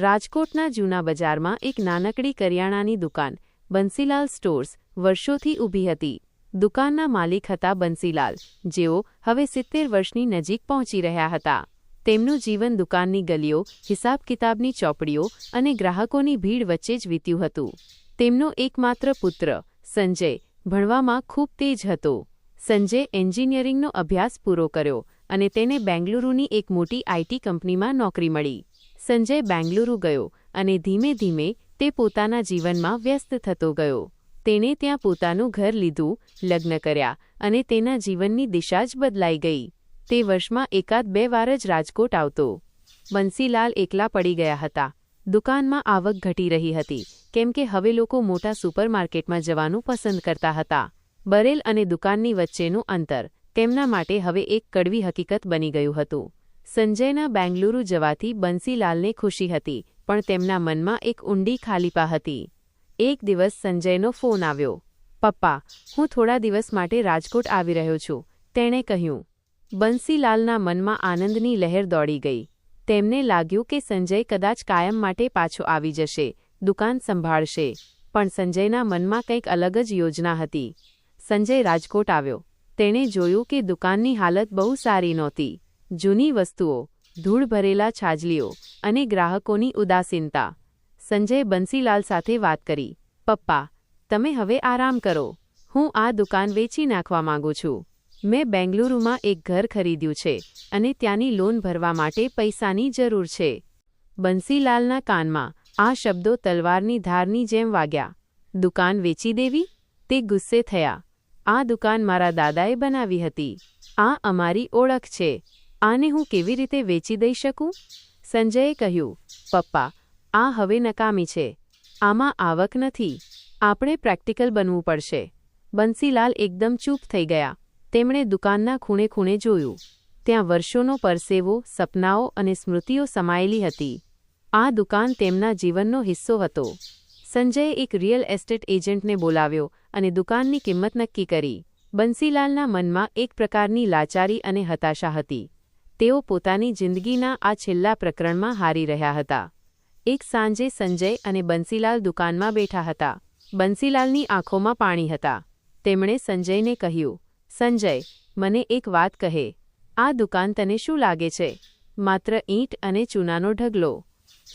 રાજકોટના જૂના બજારમાં એક નાનકડી કરિયાણાની દુકાન, બંસીલાલ સ્ટોર્સ, વર્ષોથી ઊભી હતી. દુકાનના માલિક હતા બંસીલાલ, જેઓ હવે સિત્તેર વર્ષની નજીક પહોંચી રહ્યા હતા. તેમનું જીવન દુકાનની ગલીઓ, હિસાબ કિતાબની ચોપડીઓ અને ગ્રાહકોની ભીડ વચ્ચે જ વીત્યું હતું. તેમનો એકમાત્ર પુત્ર, સંજય, ભણવામાં ખૂબ તેજ હતો. સંજય એન્જિનિયરિંગનો અભ્યાસ પૂરો કર્યો અને તેને બેંગલુરુની એક મોટી આઈટી કંપનીમાં નોકરી મળી. સંજય બેંગલુરુ ગયો અને ધીમે ધીમે તે પોતાના જીવનમાં વ્યસ્ત થતો ગયો. તેણે ત્યાં પોતાનું ઘર લીધું, લગ્ન કર્યા અને તેના જીવનની દિશા જ બદલાઈ ગઈ. તે વર્ષમાં એકાદ બે વાર જ રાજકોટ આવતો. બંસીલાલ એકલા પડી ગયા હતા. દુકાનમાં આવક ઘટી રહી હતી, કેમ કે હવે લોકો મોટા સુપરમાર્કેટમાં જવાનું પસંદ કરતા હતા. બરેલ અને દુકાનની વચ્ચેનું અંતર તેમના માટે હવે એક કડવી હકીકત બની ગયું હતું. સંજયના બેંગલુરુ જવાથી બંસીલાલને ખુશી હતી, પણ તેમના મનમાં એક ઊંડી ખાલીપા હતી. એક દિવસ સંજયનો ફોન આવ્યો. પપ્પા, હું થોડા દિવસ માટે રાજકોટ આવી રહ્યો છું, તેણે કહ્યું. બંસીલાલના મનમાં આનંદની લહેર દોડી ગઈ. તેમને લાગ્યું કે સંજય કદાચ કાયમ માટે પાછો આવી જશે, દુકાન સંભાળશે, પણ સંજયના મનમાં કંઈક અલગ જ યોજના હતી. સંજય રાજકોટ આવ્યો. તેણે જોયું કે દુકાનની હાલત બહુ સારી નહોતી. જૂની વસ્તુઓ ધૂળ ભરેલા છાજલીઓ અને ગ્રાહકોની ઉદાસીનતા. સંજય બંસીલાલ સાથે વાત કરી. પપ્પા, તમે હવે આરામ કરો. હું આ દુકાન વેચી નાખવા માંગુ છું. મેં બેંગલુરુમાં એક ઘર ખરીદ્યું છે અને ત્યાંની લોન ભરવા માટે પૈસાની જરૂર છે. બંસીલાલના કાનમાં આ શબ્દો તલવારની ધારની જેમ વાગ્યા. દુકાન વેચી દેવી? તે ગુસ્સે થયા. આ દુકાન મારા દાદાએ બનાવી હતી. આ અમારી ઓળખ છે. આને હું કેવી રીતે વેચી દઈ શકું? સંજયે કહ્યું, પપ્પા, આ હવે નકામી છે. આમાં આવક નથી. આપણે પ્રેક્ટિકલ બનવું પડશે. બંસીલાલ એકદમ ચૂપ થઈ ગયા. તેમણે દુકાનના ખૂણે ખૂણે જોયું. ત્યાં વર્ષોનો પરસેવો, સપનાઓ અને સ્મૃતિઓ સમાયેલી હતી. આ દુકાન તેમના જીવનનો હિસ્સો હતો. સંજયે એક રિયલ એસ્ટેટ એજન્ટને બોલાવ્યો અને દુકાનની કિંમત નક્કી કરી. બંસીલાલના મનમાં એક પ્રકારની લાચારી અને હતાશા હતી. તેઓ પોતાની જિંદગીના આ છેલ્લા પ્રકરણમાં હારી રહ્યા હતા. એક સાંજે સંજય અને બંસીલાલ દુકાનમાં બેઠા હતા. બંસીલાલની આંખોમાં પાણી હતા. તેમણે સંજયને કહ્યું, સંજય, મને એક વાત કહે. આ દુકાન તને શું લાગે છે? માત્ર ઈંટ અને ચૂનાનો ઢગલો.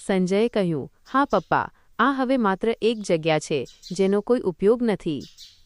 સંજયે કહ્યું, હા પપ્પા, આ હવે માત્ર એક જગ્યા છે, જેનો કોઈ ઉપયોગ નથી.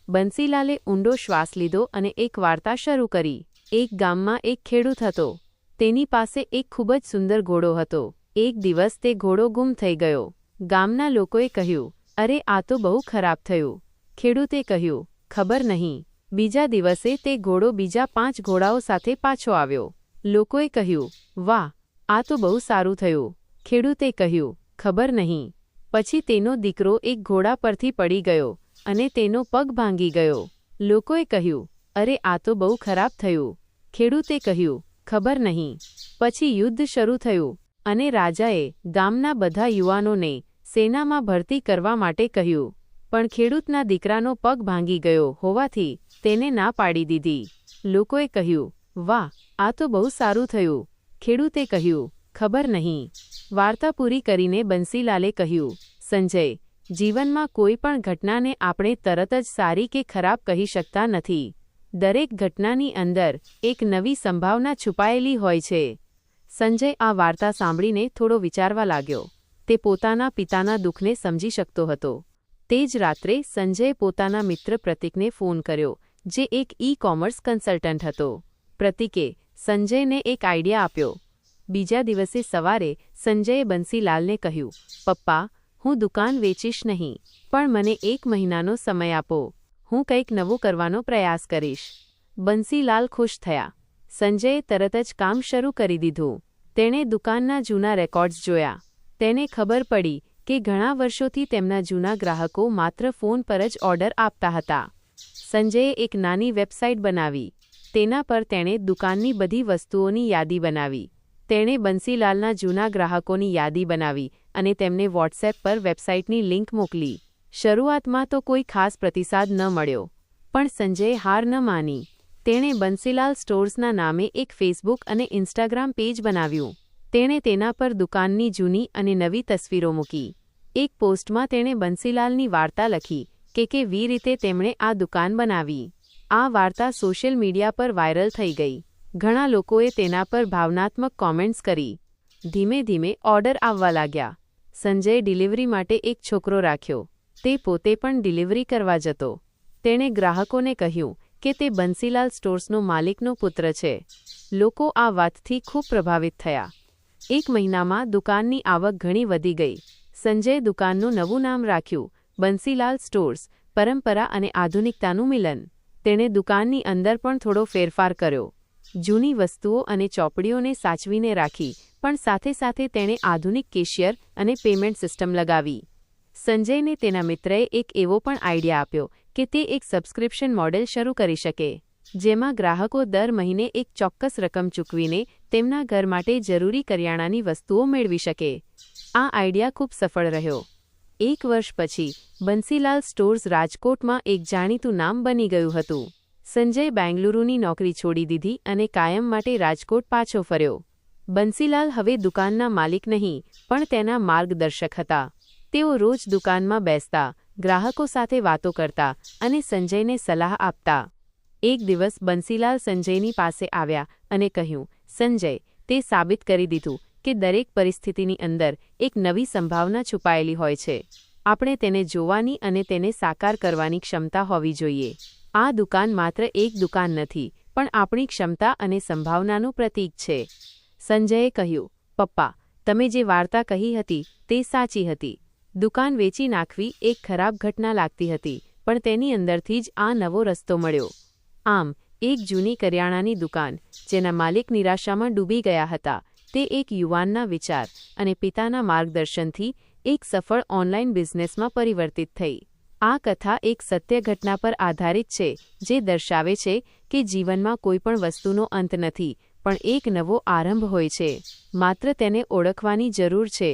બંસીલાલે ઊંડો શ્વાસ લીધો અને એક વાર્તા શરૂ કરી. એક ગામમાં એક ખેડૂત હતો. તેની પાસે એક ખૂબ જ સુંદર ઘોડો હતો. એક દિવસ તે ઘોડો ગુમ થઈ ગયો. ગામના લોકોએ કહ્યું, અરે, આ તો બહુ ખરાબ થયું. ખેડૂતે કહ્યું, ખબર નહીં. બીજા દિવસે તે ઘોડો બીજા પાંચ ઘોડાઓ સાથે પાછો આવ્યો. લોકોએ કહ્યું, વાહ, આ તો બહુ સારું થયું. ખેડૂતે કહ્યું, ખબર નહીં. પછી તેનો દીકરો એક ઘોડા પરથી પડી ગયો અને તેનો પગ ભાંગી ગયો. લોકોએ કહ્યું, અરે, આ તો બહુ ખરાબ થયું. ખેડૂતે કહ્યું ખબર નહીં. પછી યુદ્ધ શરૂ થયું અને રાજાએ ગામના બધા યુવાનોને સેનામાં ભરતી કરવા માટે કહ્યું, પણ ખેડૂતના દીકરાનો પગ ભાંગી ગયો હોવાથી તેને ના પાડી દીધી. લોકોએ કહ્યું, વાહ, આ તો બહુ સારું થયું. ખેડૂતે કહ્યું, ખબર નહીં. વાર્તા પૂરી કરીને બંસીલાલે કહ્યું, સંજય, જીવનમાં કોઈ પણ ઘટનાને આપણે તરત જ સારી કે ખરાબ કહી શકતા નથી. દરેક ઘટનાની અંદર એક નવી સંભાવના છુપાયેલી હોય છે. સંજય આ વાર્તા સાંભળીને થોડો વિચારવા લાગ્યો. તે પોતાના પિતાના દુઃખને સમજી શકતો હતો. તે જ રાત્રે સંજયે પોતાના મિત્ર પ્રતિકને ફોન કર્યો, જે એક ઈ કોમર્સ કન્સલ્ટન્ટ હતો. પ્રતિકે સંજયને એક આઈડિયા આપ્યો. બીજા દિવસે સવારે સંજયે બંસીલાલને કહ્યું, પપ્પા, હું દુકાન વેચીશ નહીં, પણ મને એક મહિનાનો સમય આપો. હું કંઈક નવું કરવાનો પ્રયાસ કરીશ. બંસીલાલ ખુશ થયા. સંજયે તરત જ કામ શરૂ કરી દીધું. તેણે દુકાનના જૂના રેકોર્ડ્સ જોયા. તેને ખબર પડી કે ઘણા વર્ષોથી તેમના જૂના ગ્રાહકો માત્ર ફોન પર જ ઓર્ડર આપતા હતા. સંજયે એક નાની વેબસાઇટ બનાવી. તેના પર તેણે દુકાનની બધી વસ્તુઓની યાદી બનાવી. તેણે બંસીલાલના જૂના ગ્રાહકોની યાદી બનાવી અને તેમને વોટ્સએપ પર વેબસાઇટની લિંક મોકલી. શરૂઆતમાં તો કોઈ ખાસ પ્રતિસાદ ન મળ્યો, પણ સંજયે હાર ન માની. તેણે બંસીલાલ સ્ટોર્સના નામે એક ફેસબુક અને ઇન્સ્ટાગ્રામ પેજ બનાવ્યું. તેણે તેના પર દુકાનની જૂની અને નવી તસવીરો મૂકી. એક પોસ્ટમાં તેણે બંસીલાલની વાર્તા લખી કે કે વી રીતે તેમણે આ દુકાન બનાવી. આ વાર્તા સોશિયલ મીડિયા પર વાયરલ થઈ ગઈ. ઘણા લોકોએ તેના પર ભાવનાત્મક કોમેન્ટ્સ કરી. ધીમે ધીમે ઓર્ડર આવવા લાગ્યા. સંજયે ડિલિવરી માટે એક છોકરો રાખ્યો. તે પોતે પણ ડિલિવરી કરવા જતો. તેણે ગ્રાહકોને કહ્યું કે તે બંસીલાલ સ્ટોર્સનો માલિકનો પુત્ર છે. લોકો આ વાતથી ખૂબ પ્રભાવિત થયા. એક મહિનામાં દુકાનની આવક ઘણી વધી ગઈ. સંજયે દુકાનનું નવું નામ રાખ્યું, બંસીલાલ સ્ટોર્સ, પરંપરા અને આધુનિકતાનું મિલન. તેણે દુકાનની અંદર પણ થોડો ફેરફાર કર્યો. જૂની વસ્તુઓ અને ચોપડીઓને સાચવીને રાખી, પણ સાથે સાથે તેણે આધુનિક કેશિયર અને પેમેન્ટ સિસ્ટમ લગાવી. સંજયને તેના મિત્રએ એક એવો પણ આઈડિયા આપ્યો કે તે એક સબસ્ક્રિપ્શન મોડેલ શરૂ કરી શકે, જેમાં ગ્રાહકો દર મહિને એક ચોક્કસ રકમ ચૂકવીને તેમના ઘર માટે જરૂરી કરિયાણાની વસ્તુઓ મેળવી શકે. આ આઈડિયા ખૂબ સફળ રહ્યો. એક વર્ષ પછી, બંસીલાલ સ્ટોર્સ રાજકોટમાં એક જાણીતું નામ બની ગયું હતું. સંજય બેંગલુરુની નોકરી છોડી દીધી અને કાયમ માટે રાજકોટ પાછો ફર્યો. બંસીલાલ હવે દુકાનના માલિક નહીં, પણ તેના માર્ગદર્શક હતા. તેઓ રોજ દુકાનમાં બેસતા, ગ્રાહકો સાથે વાતો કરતા અને સંજયને સલાહ આપતા. એક દિવસ બંસીલાલ સંજયની પાસે આવ્યા અને કહ્યું, સંજય, તે સાબિત કરી દીધું કે દરેક પરિસ્થિતિની અંદર એક નવી સંભાવના છુપાયેલી હોય છે. આપણે તેને જોવાની અને તેને સાકાર કરવાની ક્ષમતા હોવી જોઈએ. આ દુકાન માત્ર એક દુકાન નથી, પણ આપણી ક્ષમતા અને સંભાવનાનું પ્રતીક છે. સંજયે કહ્યું, પપ્પા, તમે જે વાર્તા કહી હતી તે સાચી હતી. દુકાન વેચી નાખવી એક ખરાબ ઘટના લાગતી હતી, પણ તેની અંદરથી જ આ નવો રસ્તો મળ્યો. આમ, એક જૂની કરિયાણાની દુકાન, જેના માલિક નિરાશામાં ડૂબી ગયા હતા, તે એક યુવાનના વિચાર અને પિતાના માર્ગદર્શનથી એક સફળ ઓનલાઈન બિઝનેસમાં પરિવર્તિત થઈ. આ કથા એક સત્ય ઘટના પર આધારિત છે, જે દર્શાવે છે કે જીવનમાં કોઈપણ વસ્તુનો અંત નથી, પણ એક નવો આરંભ હોય છે. માત્ર તેને ઓળખવાની જરૂર છે.